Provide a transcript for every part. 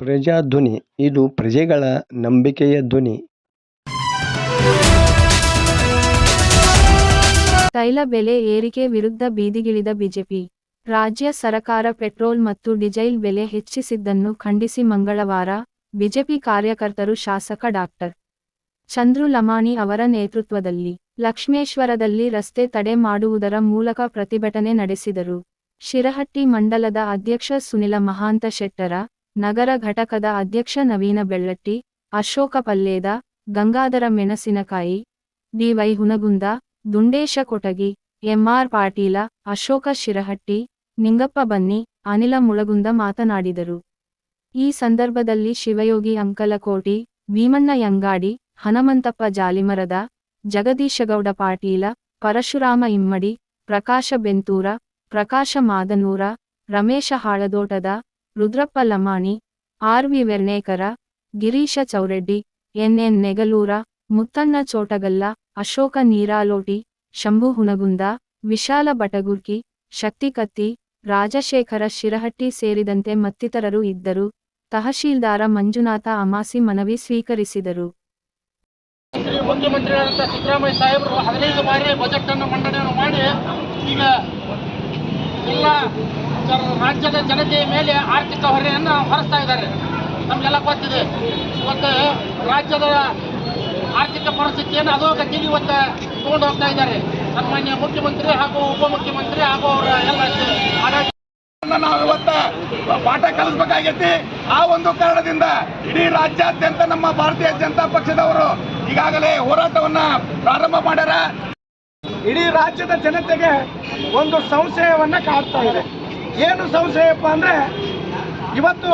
ಪ್ರಜಾಧ್ವನಿ, ಇದು ಪ್ರಜೆಗಳ ನಂಬಿಕೆಯ ಧ್ವನಿ. ತೈಲ ಬೆಲೆ ಏರಿಕೆ ವಿರುದ್ಧ ಬೀದಿಗಿಳಿದ ಬಿಜೆಪಿ. ರಾಜ್ಯ ಸರಕಾರ ಪೆಟ್ರೋಲ್ ಮತ್ತು ಡೀಸೆಲ್ ಬೆಲೆ ಹೆಚ್ಚಿಸಿದ್ದನ್ನು ಖಂಡಿಸಿ ಮಂಗಳವಾರ ಬಿಜೆಪಿ ಕಾರ್ಯಕರ್ತರು ಶಾಸಕ ಡಾಕ್ಟರ್ ಚಂದ್ರು ಲಮಾಣಿ ಅವರ ನೇತೃತ್ವದಲ್ಲಿ ಲಕ್ಷ್ಮೇಶ್ವರದಲ್ಲಿ ರಸ್ತೆ ತಡೆ ಮಾಡುವುದರ ಮೂಲಕ ಪ್ರತಿಭಟನೆ ನಡೆಸಿದರು. ಶಿರಹಟ್ಟಿ ಮಂಡಲದ ಅಧ್ಯಕ್ಷ ಸುನಿಲ ಮಹಾಂತ ಶೆಟ್ಟರ ನಗರ ಘಟಕದ ಅಧ್ಯಕ್ಷ ನವೀನ Bellatti, Ashoka Palleda, Gangadhara Menasinakayi, D Y Hunagunda, Dundesha Kotagi, M R Patil, Ashoka Shirahatti, Ningappa Banni, Anila Mulagunda ಮಾತನಾಡಿದರು. ಈ ಸಂದರ್ಭದಲ್ಲಿ ಶಿವಯೋಗಿ ಅಂಕಲಕೋಟಿ, ಭೀಮಣ್ಣ ಯಂಗಾಡಿ, ಹನುಮಂತಪ್ಪ ಜಾಲಿಮರದ, Jagadishagowda Patil, Parashurama Immadi, Prakasha Bentur, Prakasha Madanur, Ramesha Haladotada Rudrappa Lamani, R V Vernekar, Girisha Chowreddy, N Negalur, Muttanna Chotagalla, Ashoka Neeraloti, Shambhu Hunagunda, Vishala Batagurki, Shaktikatti, Rajashekhara Shirahatti ಸೇರಿದಂತೆ ಮತ್ತಿತರರು ಇದ್ದರು. ತಹಶೀಲ್ದಾರ ಮಂಜುನಾಥ ಅಮಾಸಿ ಮನವಿ ಸ್ವೀಕರಿಸಿದರು. ಮುಖ್ಯಮಂತ್ರಿಗಳಾದಂಥ ಸಿದ್ದರಾಮಯ್ಯ ಸಾಹೇಬರು ಹದಿನೈದು ಬಾರಿ ಬಜೆಟ್ ಅನ್ನು ಮಂಡನೆಯನ್ನು ಮಾಡಿ ಈಗ ಎಲ್ಲ ರಾಜ್ಯದ ಜನತೆಯ ಮೇಲೆ ಆರ್ಥಿಕ ಹೊರೆಯನ್ನು ಹೊರಿಸ್ತಾ ಇದ್ದಾರೆ. ನಮಗೆಲ್ಲ ಗೊತ್ತಿದೆ. ಇವತ್ತು ರಾಜ್ಯದ ಆರ್ಥಿಕ ಪರಿಸ್ಥಿತಿಯನ್ನು ಅಧೋಗತಿಗೆ ಇವತ್ತು ತಗೊಂಡು ಹೋಗ್ತಾ ಇದ್ದಾರೆ. ಸನ್ಮಾನ್ಯ ಮುಖ್ಯಮಂತ್ರಿ ಹಾಗೂ ಉಪಮುಖ್ಯಮಂತ್ರಿ ಹಾಗೂ ಅವರ ಎಲ್ಲ ನಾವು ಪಾಠ ಕಲಿಸ್ಬೇಕಾಗೈತಿ. ಆ ಒಂದು ಕಾರಣದಿಂದ ಇಡೀ ರಾಜ್ಯಾದ್ಯಂತ ನಮ್ಮ ಭಾರತೀಯ ಜನತಾ ಪಕ್ಷದವರು ಈಗಾಗಲೇ ಹೋರಾಟವನ್ನ ಪ್ರಾರಂಭ ಮಾಡ್ಯಾರ. ಇಡೀ ರಾಜ್ಯದ ಜನತೆಗೆ ಒಂದು ಸಂಶಯವನ್ನ ಕಾಡ್ತಾ ಇದೆ. ಏನು ಸಂಶಯಪ್ಪ ಅಂದ್ರೆ, ಇವತ್ತು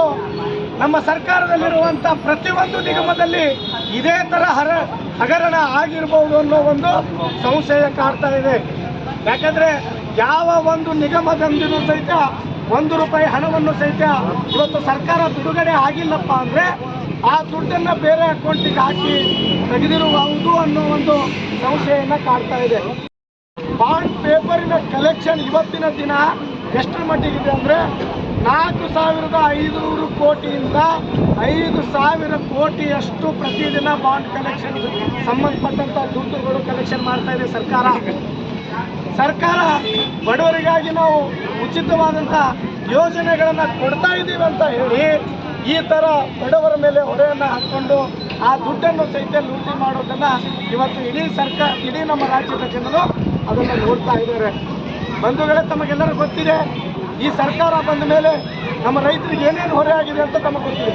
ನಮ್ಮ ಸರ್ಕಾರದಲ್ಲಿರುವಂಥ ಪ್ರತಿಯೊಂದು ನಿಗಮದಲ್ಲಿ ಇದೇ ಥರ ಹರ ಹಗರಣ ಆಗಿರ್ಬೋದು ಅನ್ನೋ ಒಂದು ಸಂಶಯ ಕಾಡ್ತಾ ಇದೆ. ಯಾಕಂದ್ರೆ ಯಾವ ಒಂದು ನಿಗಮದಂದಿನೂ ಸಹಿತ ಒಂದು ರೂಪಾಯಿ ಹಣವನ್ನು ಸಹಿತ ಇವತ್ತು ಸರ್ಕಾರ ಬಿಡುಗಡೆ ಆಗಿಲ್ಲಪ್ಪ ಅಂದ್ರೆ, ಆ ದುಡ್ಡನ್ನ ಬೇರೆ ಅಕೌಂಟಿಗೆ ಹಾಕಿ ತೆಗೆದಿರುವುದು ಅನ್ನೋ ಒಂದು ಸಂಶಯನ ಕಾಡ್ತಾ ಇದೆ. ಬಾಂಡ್ ಪೇಪರಿನ ಕಲೆಕ್ಷನ್ ಇವತ್ತಿನ ದಿನ ಎಷ್ಟರ ಮಟ್ಟಿಗಿದೆ ಅಂದರೆ ನಾಲ್ಕು ಸಾವಿರದ ಐದುನೂರು ಕೋಟಿಯಿಂದ ಐದು ಸಾವಿರ ಕೋಟಿಯಷ್ಟು ಪ್ರತಿದಿನ ಬಾಂಡ್ ಕಲೆಕ್ಷನ್ ಸಂಬಂಧಪಟ್ಟಂಥ ದುಡ್ಡುಗಳು ಕಲೆಕ್ಷನ್ ಮಾಡ್ತಾ ಇದೆ ಸರ್ಕಾರ. ಸರ್ಕಾರ ಬಡವರಿಗಾಗಿ ನಾವು ಉಚಿತವಾದಂಥ ಯೋಜನೆಗಳನ್ನು ಕೊಡ್ತಾ ಇದ್ದೀವಿ ಅಂತ ಹೇಳಿ ಈ ಥರ ಬಡವರ ಮೇಲೆ ಹೊರೆಯನ್ನು ಹಾಕ್ಕೊಂಡು ಆ ದುಡ್ಡನ್ನು ಸಹಿತ ಲೂಟಿ ಮಾಡೋದನ್ನು ಇವತ್ತು ಇಡೀ ಸರ್ಕಾರ, ಇಡೀ ನಮ್ಮ ರಾಜ್ಯದ ಜನರು ಅದನ್ನು ನೋಡ್ತಾ ಇದ್ದಾರೆ. ಬಂಧುಗಳೇ ತಮಗೆಲ್ಲರೂ ಗೊತ್ತಿದೆ, ಈ ಸರ್ಕಾರ ಬಂದ ಮೇಲೆ ನಮ್ಮ ರೈತರಿಗೆ ಏನೇನು ಹೊರೆ ಆಗಿದೆ ಅಂತ ತಮಗೆ ಗೊತ್ತಿದೆ.